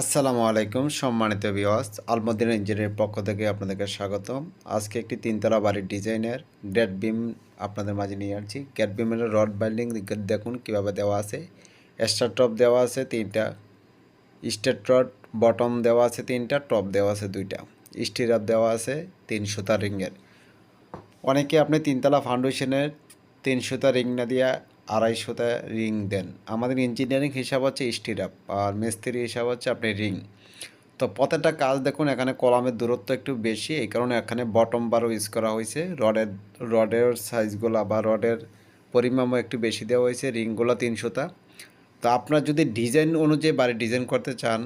আসসালামু আলাইকুম, সম্মানিত বিওয়াস আলমদিনা ইঞ্জিনিয়ারের পক্ষ থেকে আপনাদেরকে স্বাগতম। আজকে একটি তিনতলা বাড়ির ডিজাইনের গ্রেড বিম আপনাদের মাঝে নিয়ে আসছি। গ্রেড বিমের রড বাইন্ডিং দেখুন কীভাবে দেওয়া আছে। এক্সট্রা টপ দেওয়া আছে তিনটা, স্টেট রড বটম দেওয়া আছে তিনটা, টপ দেওয়া আছে দুইটা স্টিরাপ দেওয়া আছে তিন সুতা রিংয়ের। অনেকে আপনি তিনতলা ফাউন্ডেশনের তিন সুতা রিং না দিয়ে আড়াই সুতা রিং দেন। আমাদের ইঞ্জিনিয়ারিং হিসাব হচ্ছে স্টিরাপ আর মিস্ত্রি হিসাব হচ্ছে আপনি রিং। তো প্রত্যেকটা কাজ দেখুন, এখানে কলামের দূরত্ব একটু বেশি, এই কারণে এখানে বটম বারও ইউজ করা হয়েছে। রডের রডের সাইজগুলো বা রডের পরিমাণও একটু বেশি দেওয়া হয়েছে, রিংগুলো তিন সুতা তো আপনার যদি ডিজাইন অনুযায়ী বাড়ি ডিজাইন করতে চান,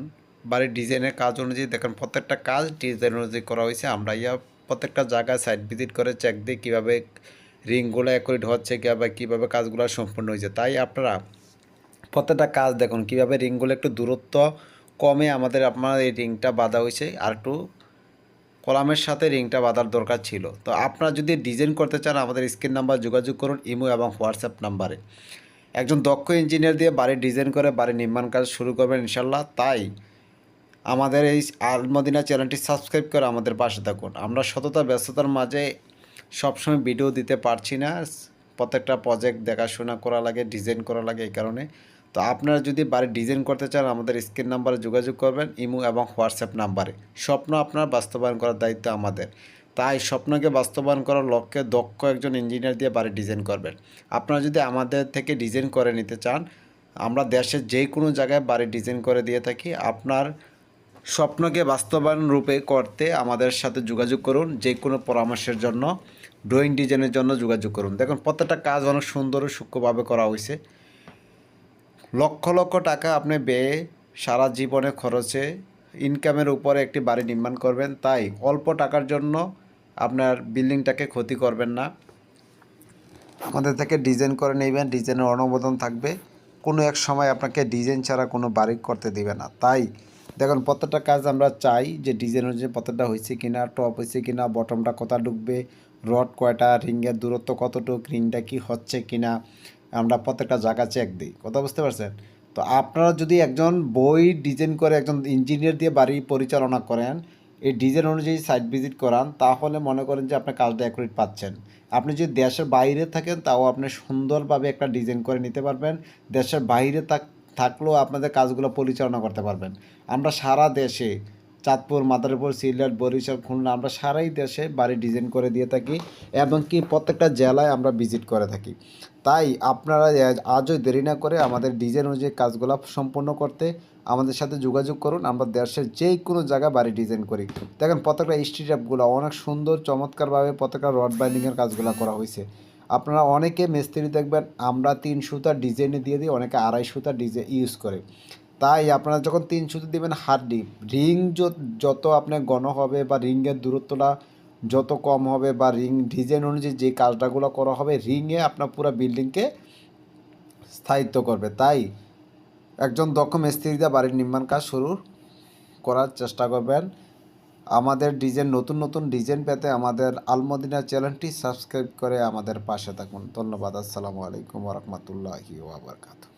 বাড়ির ডিজাইনের কাজ অনুযায়ী দেখেন, প্রত্যেকটা কাজ ডিজাইন অনুযায়ী করা হয়েছে। আমরা ইয়া প্রত্যেকটা জায়গায় সাইড ভিজিট করে চেক দিই কীভাবে রিংগুলো অ্যাকুরেট হচ্ছে কীভাবে কীভাবে কাজগুলো সম্পূর্ণ হয়েছে। তাই আপনারা প্রত্যেকটা কাজ দেখুন, কীভাবে রিংগুলো একটু দূরত্ব কমে আমাদের আপনার এই রিংটা বাঁধা হয়েছে আর একটু কলামের সাথে রিংটা বাঁধার দরকার ছিল। তো আপনারা যদি ডিজাইন করতে চান, আমাদের স্ক্রিন নাম্বার যোগাযোগ করুন, ইমো এবং হোয়াটসঅ্যাপ নাম্বারে। একজন দক্ষ ইঞ্জিনিয়ার দিয়ে বাড়ি ডিজাইন করে বাড়ি নির্মাণ কাজ শুরু করবেন ইনশাল্লাহ তাই আমাদের এই আলমদিনা চ্যানেলটি সাবস্ক্রাইব করে আমাদের পাশে থাকুন। আমরা সততা, ব্যস্ততার মাঝে সবসময় ভিডিও দিতে পারছি না। প্রত্যেকটা প্রজেক্ট দেখাশোনা করা লাগে ডিজাইন করা লাগে এই কারণে। তো আপনারা যদি বাড়ি ডিজাইন করতে চান, আমাদের স্ক্রিন নাম্বারে যোগাযোগ করবেন, ইমো এবং হোয়াটসঅ্যাপ নাম্বারে। স্বপ্ন আপনার বাস্তবায়ন করার দায়িত্ব আমাদের। তাই স্বপ্নকে বাস্তবায়ন করার লক্ষ্যে দক্ষ একজন ইঞ্জিনিয়ার দিয়ে বাড়ি ডিজাইন করবেন। আপনারা যদি আমাদের থেকে ডিজাইন করে নিতে চান, আমরা দেশের যে কোনো জায়গায় বাড়ি ডিজাইন করে দিয়ে থাকি। আপনার স্বপ্নকে বাস্তবায়ন রূপে করতে আমাদের সাথে যোগাযোগ করুন যে কোনো পরামর্শের জন্য। ড্রয়িং ডিজাইনের জন্য যোগাযোগ করুন। দেখুন, প্রত্যেকটা কাজ অনেক সুন্দর ও সূক্ষ্মভাবে করা হয়েছে। লক্ষ লক্ষ টাকা আপনি ব্যয়ে সারা জীবনে খরচে ইনকামের উপরে একটি বাড়ি নির্মাণ করবেন। তাই অল্প টাকার জন্য আপনার বিল্ডিংটাকে ক্ষতি করবেন না। আমাদের থেকে ডিজাইন করে নেবেন, ডিজাইনের অনুমোদন থাকবে। কোনো এক সময় আপনাকে ডিজাইন ছাড়া কোনো বাড়ি করতে দিবে না। তাই দেখুন, প্রত্যেকটা কাজ আমরা চাই যে ডিজাইন অনুযায়ী প্রত্যেকটা হয়েছে কিনা টপ হয়েছে কিনা বটমটা কোথা ঢুকবে রড কয়টা রিংয়ের দূরত্ব কতটুকু রিংটা কি হচ্ছে কিনা, আমরা প্রত্যেকটা জায়গা চেক দিই। কথা বুঝতে পারছেন? তো আপনারা যদি একজন বই ডিজাইন করে একজন ইঞ্জিনিয়ার দিয়ে বাড়ি পরিচালনা করেন, এই ডিজাইন অনুযায়ী সাইট ভিজিট করান, তাহলে মনে করেন যে আপনি কাজটা অ্যাকুরেট পাচ্ছেন। আপনি যদি দেশের বাইরে থাকেন, তাও আপনি সুন্দরভাবে একটা ডিজাইন করে নিতে পারবেন। দেশের বাইরে থাক থাকলেও আপনাদের কাজগুলো পরিচালনা করতে পারবেন। আমরা সারা দেশে চাঁদপুর, মাদারীপুর, সিলেট, বরিশাল, খুলনা, আমরা সারাই দেশে বাড়ি ডিজাইন করে দিয়ে থাকি এবং কি প্রত্যেকটা জেলায় আমরা ভিজিট করে থাকি। তাই আপনারা আজও দেরি না করে আমাদের ডিজাইন অনুযায়ী কাজগুলো সম্পূর্ণ করতে আমাদের সাথে যোগাযোগ করুন। আমরা দেশের যে কোনো জায়গায় বাড়ি ডিজাইন করি। দেখেন, প্রত্যেকটা স্ট্রিটগুলো অনেক সুন্দর, চমৎকারভাবে প্রত্যেকটা রড বাইন্ডিংয়ের কাজগুলো করা হয়েছে। আপনারা অনেকে মিস্ত্রি দেখবেন, আমরা তিন সুতার ডিজাইনে দিয়ে দিই, অনেকে আড়াই সুতার ডিজাইন ইউজ করে। তাই আপনারা যখন তিন সুতো দিবেন হাত রিং যত আপনার গণ হবে বা রিংয়ের দূরত্বটা যত কম হবে বা রিং ডিজাইন অনুযায়ী যে কাজটাগুলো করা হবে রিংয়ে আপনার পুরো বিল্ডিংকে স্থায়িত্ব করবে। তাই একজন দক্ষ মিস্ত্রি দিয়ে বাড়ির নির্মাণ কাজ শুরু করার চেষ্টা করবেন। আমাদের ডিজাইন, নতুন নতুন ডিজাইন পেতে আমাদের আলমদিনা চ্যানেলটি সাবস্ক্রাইব করে আমাদের পাশে থাকুন। ধন্যবাদ। আসসালামু আলাইকুম রহমতুল্লাহি ওয়াবারকাতু